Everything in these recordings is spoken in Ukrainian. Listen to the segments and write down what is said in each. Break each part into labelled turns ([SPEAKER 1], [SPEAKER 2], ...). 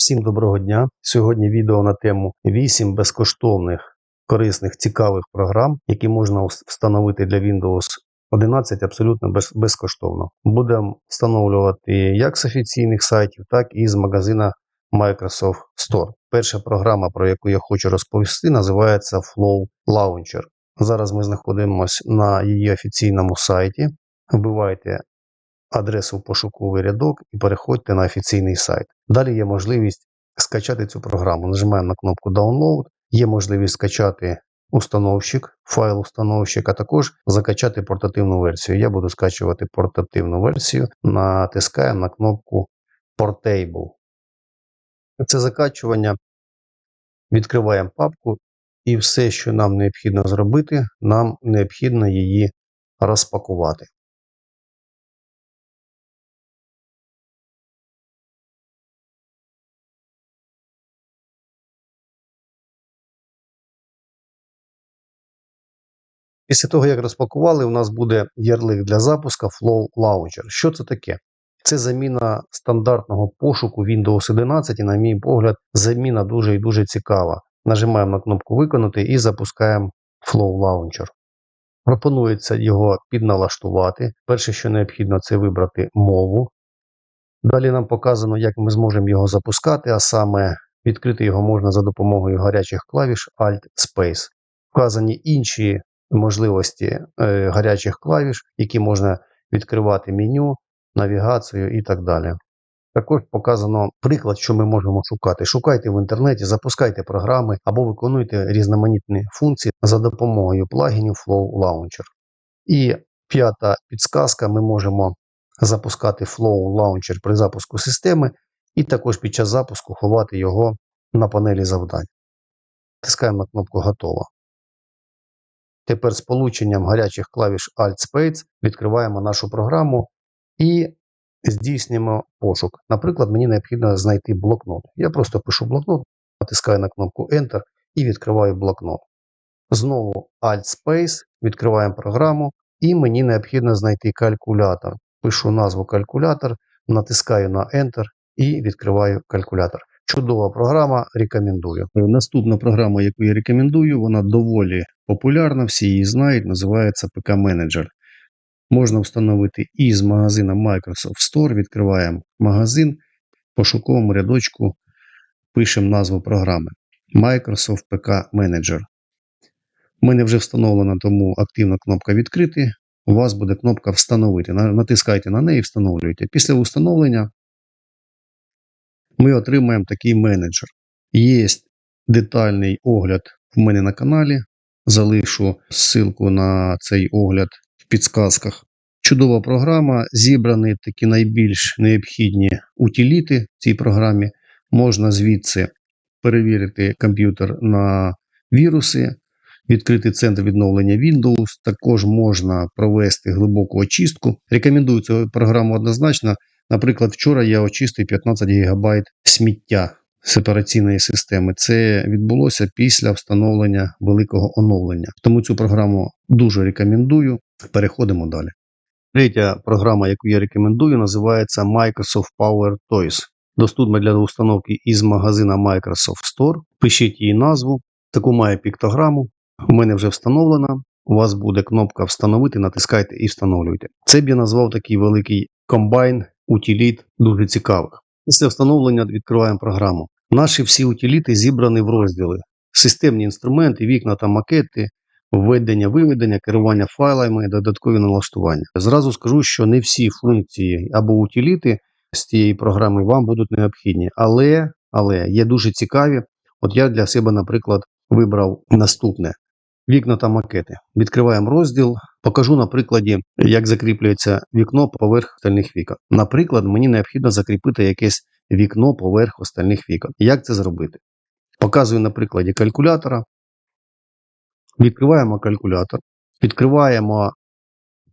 [SPEAKER 1] Всім доброго дня. Сьогодні відео на тему 8 безкоштовних, корисних, цікавих програм, які можна встановити для Windows 11 абсолютно без, безкоштовно. Будемо встановлювати як з офіційних сайтів, так і з магазина Microsoft Store. Перша програма, про яку я хочу розповісти, називається Flow Launcher. Зараз ми знаходимося на її офіційному сайті. Вбивайте адресу в пошуковий рядок і переходьте на офіційний сайт. Далі є можливість скачати цю програму. Нажимаємо на кнопку Download. Є можливість скачати установщик, файл установщик, а також закачати портативну версію. Я буду скачувати портативну версію, натискаємо на кнопку Portable. Це закачування. Відкриваємо папку, і все, що нам необхідно зробити, нам необхідно її розпакувати. Після того, як розпакували, у нас буде ярлик для запуска Flow Launcher. Що це таке? Це заміна стандартного пошуку Windows 11, і, на мій погляд, заміна дуже і дуже цікава. Нажимаємо на кнопку Виконати і запускаємо Flow Launcher. Пропонується його підналаштувати. Перше, що необхідно, це вибрати мову. Далі нам показано, як ми зможемо його запускати, а саме відкрити його можна за допомогою гарячих клавіш Alt-Space. Вказані інші можливості е, гарячих клавіш, які можна відкривати меню, навігацію і так далі. Також показано приклад, що ми можемо шукати. Шукайте в інтернеті, запускайте програми або виконуйте різноманітні функції за допомогою плагінів Flow Launcher. І п'ята підсказка: ми можемо запускати Flow Launcher при запуску системи, і також під час запуску ховати його на панелі завдань. Тискаємо на кнопку Готово. Тепер з полученням гарячих клавіш Alt-Space відкриваємо нашу програму і здійснюємо пошук. Наприклад, мені необхідно знайти блокнот. Я просто пишу блокнот, натискаю на кнопку Enter і відкриваю блокнот. Знову Alt-Space, відкриваємо програму, і мені необхідно знайти калькулятор. Пишу назву калькулятор, натискаю на Enter і відкриваю калькулятор. Чудова програма, рекомендую. Наступна програма, яку я рекомендую, вона доволі популярна, всі її знають, називається PK Manager. Можна встановити із магазина Microsoft Store. Відкриваємо магазин, в пошуковому рядочку пишемо назву програми Microsoft PK Manager. У мене вже встановлена тому активна кнопка відкрити. У вас буде кнопка Встановити. Натискайте на неї і встановлюйте. Після встановлення ми отримаємо такий менеджер. Є детальний огляд в мене на каналі. Залишу ссылку на цей огляд в підсказках. Чудова програма. Зібрані такі найбільш необхідні утиліти в цій програмі. Можна звідси перевірити комп'ютер на віруси, відкрити центр відновлення Windows. Також можна провести глибоку очистку. Рекомендую цю програму однозначно. Наприклад, вчора я очистив 15 ГБ сміття з операційної системи. Це відбулося після встановлення великого оновлення. Тому цю програму дуже рекомендую. Переходимо далі. Третя програма, яку я рекомендую, називається Microsoft Power Toys. Доступна для установки із магазина Microsoft Store. Пишіть її назву. Таку має піктограму. У мене вже встановлена. У вас буде кнопка Встановити, натискайте і встановлюйте. Це б я назвав такий великий комбайн утиліт, дуже цікавих. Після встановлення відкриваємо програму. Наші всі утиліти зібрані в розділи: системні інструменти, вікна та макети, введення, виведення, керування файлами, додаткові налаштування. Зразу скажу, що не всі функції або утиліти з цієї програми вам будуть необхідні, але, але є дуже цікаві. От я для себе, наприклад, вибрав наступне: вікна та макети. Відкриваємо розділ. Покажу на прикладі, як закріплюється вікно поверх остальних вікон. Наприклад, мені необхідно закріпити якесь вікно поверх остальних вікон. Як це зробити? Показую на прикладі калькулятора. Відкриваємо калькулятор, відкриваємо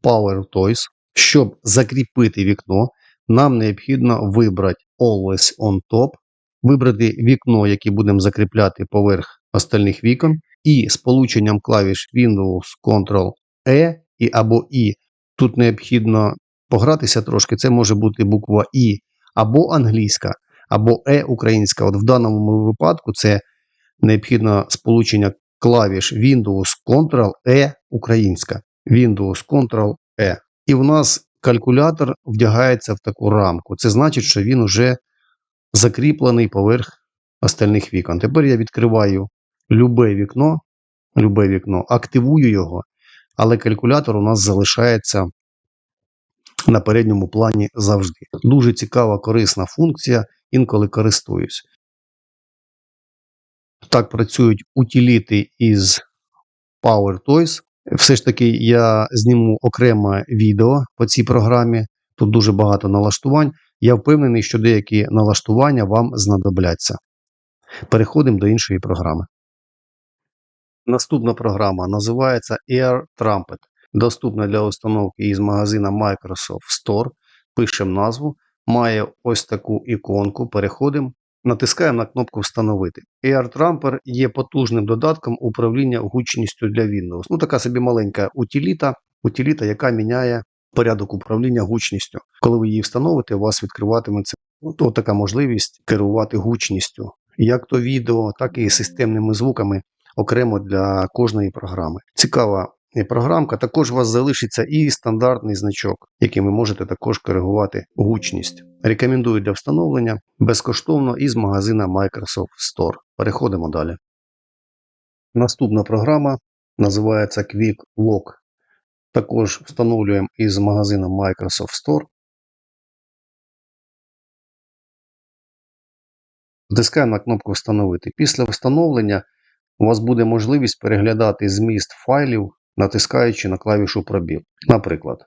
[SPEAKER 1] Power Toys. Щоб закріпити вікно, нам необхідно вибрати Always on Top, вибрати вікно, яке будемо закріпляти поверх остальних вікон, і з полученням клавіш Windows Ctrl E і або І. Тут необхідно погратися трошки. Це може бути буква І або англійська, або Е українська. От в даному випадку це необхідно сполучення клавіш Windows Ctrl-E українська. Windows Ctrl-E. І в нас калькулятор вдягається в таку рамку. Це значить, що він вже закріплений поверх остальних вікон. Тепер я відкриваю любе вікно, любе вікно, активую його, але калькулятор у нас залишається на передньому плані завжди. Дуже цікава, корисна функція, інколи користуюсь. Так працюють утиліти із PowerToys. Все ж таки, я зніму окреме відео по цій програмі. Тут дуже багато налаштувань. Я впевнений, що деякі налаштування вам знадобляться. Переходимо до іншої програми. Наступна програма називається Air Trumpet. Доступна для установки із магазина Microsoft Store. Пишемо назву. Має ось таку іконку. Переходимо. Натискаємо на кнопку Встановити. Air Trumper є потужним додатком управління гучністю для Windows. Ну, така собі маленька утиліта, утиліта, яка міняє порядок управління гучністю. Коли ви її встановите, у вас відкриватиметься от така можливість керувати гучністю, як то відео, так і системними звуками окремо для кожної програми. Цікава е, програмка. Також у вас залишиться і стандартний значок, яким ви можете також коригувати гучність. Рекомендую для встановлення безкоштовно із магазина Microsoft Store. Переходимо далі. Наступна програма називається Quick Lock. Також встановлюємо із магазина Microsoft Store. Натискаємо на кнопку Встановити. Після встановлення у вас буде можливість переглядати зміст файлів, натискаючи на клавішу пробіл. Наприклад,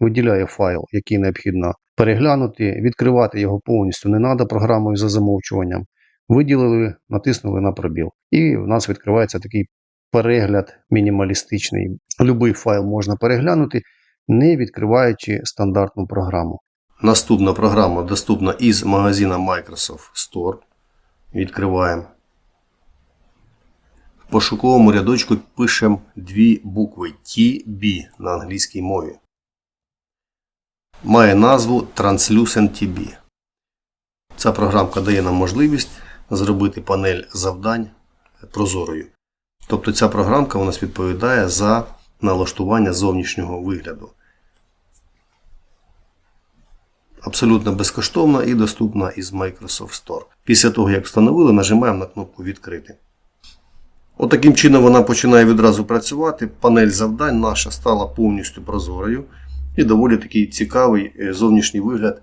[SPEAKER 1] виділяє файл, який необхідно переглянути, відкривати його повністю не треба програмою за замовчуванням. Виділили, натиснули на пробіл. І в нас відкривається такий перегляд мінімалістичний. Любий файл можна переглянути, не відкриваючи стандартну програму. Наступна програма доступна із магазина Microsoft Store. Відкриваємо. Пошуковому рядочку пишемо дві букви TB на англійській мові. Має назву Translucent TB. Ця програмка дає нам можливість зробити панель завдань прозорою. Тобто ця програмка у нас відповідає за налаштування зовнішнього вигляду. Абсолютно безкоштовна і доступна із Microsoft Store. Після того, як встановили, нажимаємо на кнопку Відкрити. Отаким чином вона починає відразу працювати. Панель завдань наша стала повністю прозорою і доволі такий цікавий е, зовнішній вигляд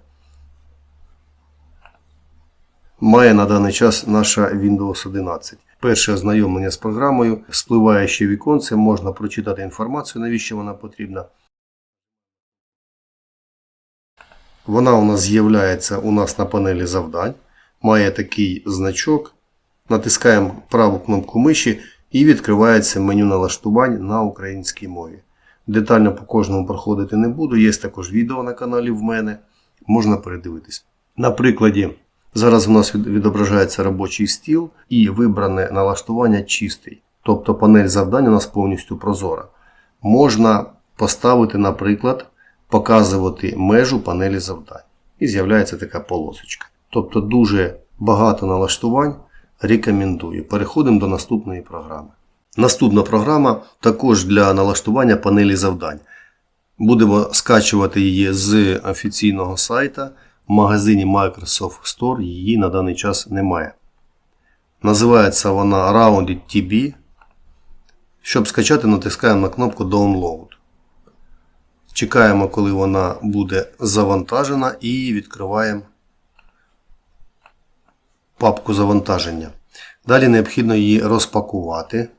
[SPEAKER 1] має на даний час наша Windows 11. Перше ознайомлення з програмою, спливає ще віконце, можна прочитати інформацію, навіщо вона потрібна. Вона у нас з'являється у нас на панелі завдань. Має такий значок. Натискаємо праву кнопку миші і відкривається меню налаштувань на українській мові. Детально по кожному проходити не буду. Є також відео на каналі в мене. Можна передивитись. На прикладі, зараз у нас відображається робочий стіл і вибране налаштування чистий. Тобто панель завдань у нас повністю прозора. Можна поставити, наприклад, показувати межу панелі завдань. І з'являється така полосочка. Тобто дуже багато налаштувань. Рекомендую. Переходимо до наступної програми. Наступна програма також для налаштування панелі завдань. Будемо скачувати її з офіційного сайта. В магазині Microsoft Store її на даний час немає. Називається вона Rounded TB. Щоб скачати, натискаємо на кнопку Download. Чекаємо, коли вона буде завантажена, і відкриваємо папку завантаження. Далі необхідно її розпакувати.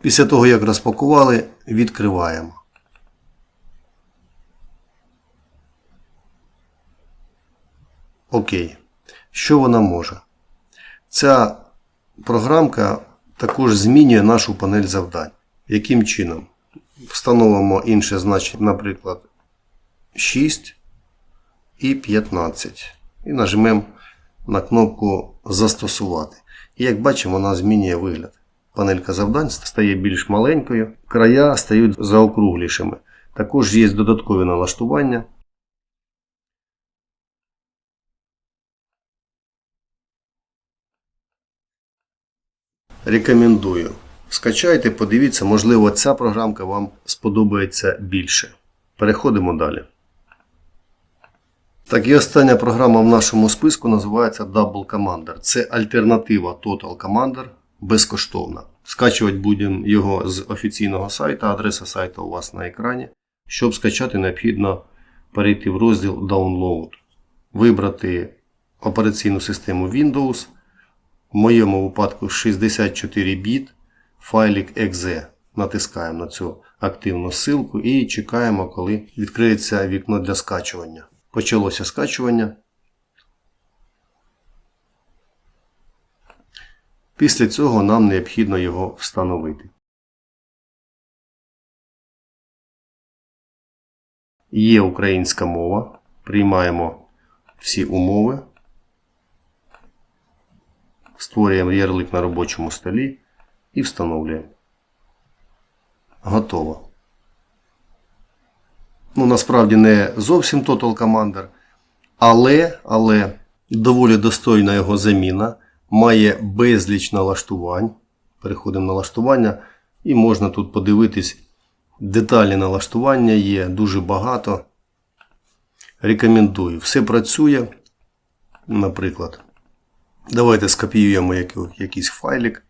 [SPEAKER 1] Після того, як розпакували, відкриваємо. Окей. Що вона може? Ця програмка також змінює нашу панель завдань. Яким чином? Встановимо інше значення, наприклад, 6 і 15. І нажмемо на кнопку Застосувати. І як бачимо, вона змінює вигляд. Панелька завдань стає більш маленькою, края стають заокруглішими. Також є додаткові налаштування. Рекомендую. Скачайте, подивіться, можливо, ця програмка вам сподобається більше. Переходимо далі. Так, і остання програма в нашому списку називається Double Commander. Це альтернатива Total Commander безкоштовна. Скачувати будемо його з офіційного сайту, адреса сайту у вас на екрані. Щоб скачати, необхідно перейти в розділ Download, вибрати операційну систему Windows. В моєму випадку 64 біт, файлик .exe. Натискаємо на цю активну ссылку і чекаємо, коли відкриється вікно для скачування. Почалося скачування. Після цього нам необхідно його встановити. Є українська мова. Приймаємо всі умови. Створюємо ярлик на робочому столі і встановлюємо. Готово. Ну, насправді не зовсім Total Commander, але, але доволі достойна його заміна. Має безліч налаштувань. Переходимо на налаштування і можна тут подивитись. Деталі налаштування є дуже багато. Рекомендую. Все працює. Наприклад, давайте скопіюємо якийсь файлик.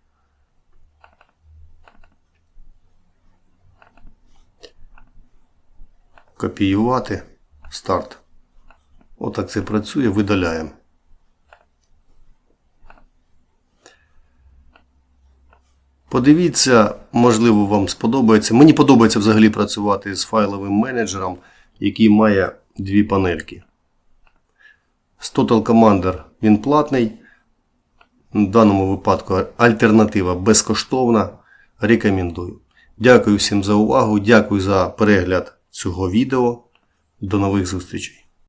[SPEAKER 1] Копіювати. Старт. Отак це працює. Видаляємо. Подивіться, можливо, вам сподобається. Мені подобається взагалі працювати з файловим менеджером, який має дві панельки. З Total Commander він платний. В даному випадку альтернатива безкоштовна. Рекомендую. Дякую всім за увагу. Дякую за перегляд цього відео. До нових зустрічей.